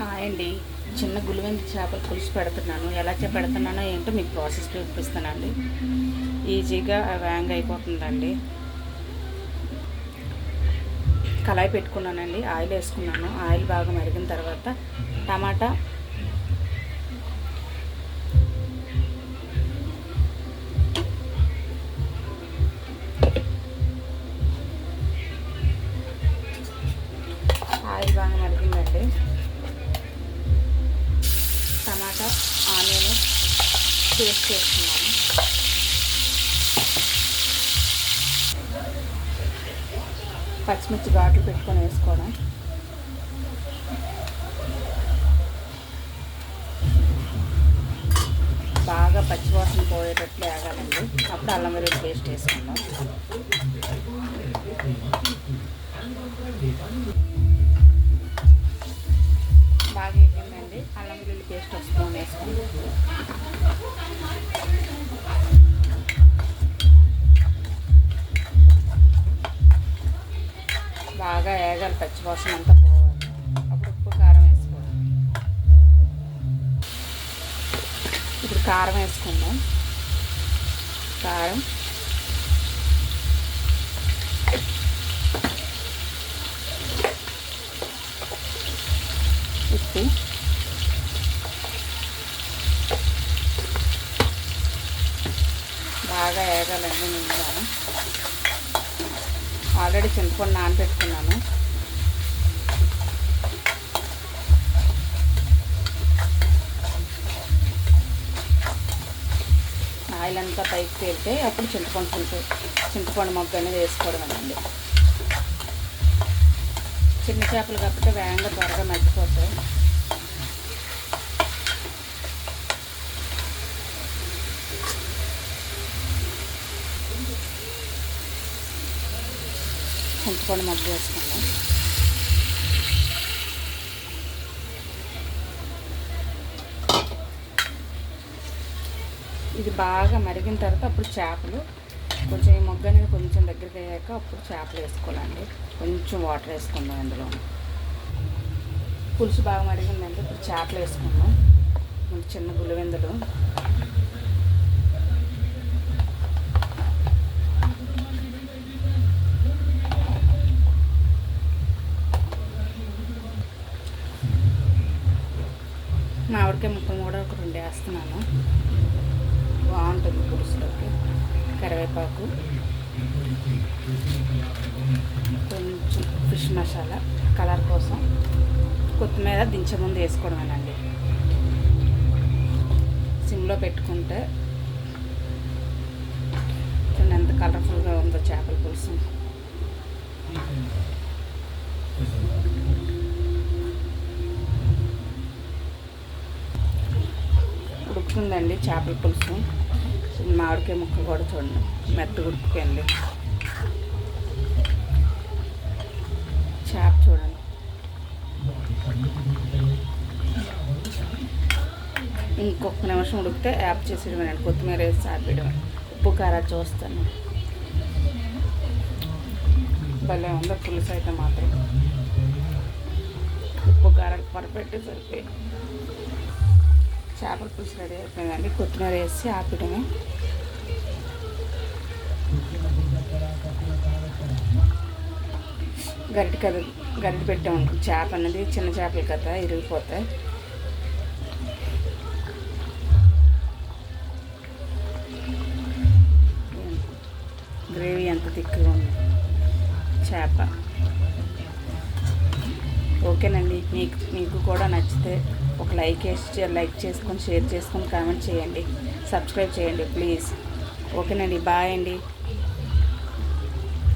Hi అండి చిన్న గులివెంది చేపలు పులుసు పెడుతున్నాను. ఎలా చే పెడుతున్నానో ఏంటో మీకు ప్రాసెస్ చూపిస్తానండి. ఈజీగా వ్యాంగ్ అయిపోతుందండి. కళాయి పెట్టుకున్నానండి. ఆయిల్ వేసుకున్నాను. ఆయిల్ బాగా మరిగిన తర్వాత టమాటా ఆయిల్ బాగా మరిగిందండి. పేస్ట్ చేసుకున్నాను పచ్చిమిర్చి ఘాట్లు పెట్టుకొని వేసుకోవడం. బాగా పచ్చివాసన పోయేటట్లు వేగాలండి అప్పుడు అల్లం వెల్లుల్లి పేస్ట్ వేసుకుందాం. బాగా వేగిందండి. అల్లం వెల్లుల్లి పేస్ట్ ఒక స్పూన్ వేసుకుందాం. బాగా వేగాలి పచ్చివాసన అంతా పోవాలి. అప్పుడు ఉప్పు కారం వేసుకోవాలి. ఇప్పుడు కారం వేసుకుందాం. కారం. ఉప్పు. బాగా వేగాలండి నేను. ఆల్రెడీ చింతపండు నానబెట్టుకున్నాను. ఆయిల్ అంతా పైకి తేలితే అప్పుడు చింతపండు చింత చింతపండు మొగ్గ అనేది వేసుకోవడం అండి చిన్న చేపలు కాబట్టి వేగంగా త్వరగా మగ్గిపోతాయి. చింతపండు మగ్గు వేసుకుందాం. ఇది బాగా మరిగిన తర్వాత అప్పుడు చేపలు. కొంచెం ఈ మొగ్గ అనేది కొంచెం దగ్గరికి అయ్యాక అప్పుడు చేపలు వేసుకోవాలండి. కొంచెం వాటర్ వేసుకుందాం అందులో పులుసు బాగా మరిగిందంటే ఇప్పుడు చేపలు వేసుకుందాం. చిన్న చిన్న మా మామిడికాయ ముక్కలు కూడా ఒక రెండు వేస్తున్నాను. బాగుంటుంది పులుసులోకి. కరివేపాకు. కొంచెం ఫిష్ మసాలా కలర్ కోసం కొత్తిమీర దించే ముందు వేసుకోవడమేనండి సిమ్లో పెట్టుకుంటే ఎంత కలర్ఫుల్గా ఉందో చేపల పులుసు. ఉడుకుతుందండి చేపల పులుసు. మామిడికాయ ముక్క కూడా చూడండి. మెత్తగా ఉడికిపోయింది. చేప చూడండి. ఇంకొక నిమిషం ఉడికితే యాప్ చేసేయడమేనండి కొత్తిమీర వేసి ఆపేయడం ఉప్పు కారా చూస్తాను. భలే ఉందో పులుసు అయితే మాత్రం. ఉప్పు కారాలు పరపెట్టి సరిపోయి. చేపల పులుసు రెడీ అయిపోయిందండి. కొత్తిమీర వేసి ఆపడమే గరిటె కద గరిటె పెట్టామనుకో చేప అనేది చిన్న చేపలు కదా ఇరిగిపోతాయి. గ్రేవీ ఎంత తిక్కుగా ఉంది. చేప. ఓకేనండి. మీకు మీకు కూడా నచ్చితే ఒక లైక్ వేసి లైక్ చేసుకొని షేర్ చేసుకొని కామెంట్ చేయండి. సబ్స్క్రైబ్ చేయండి ప్లీజ్. ఓకేనండి. బాయ్ అండి.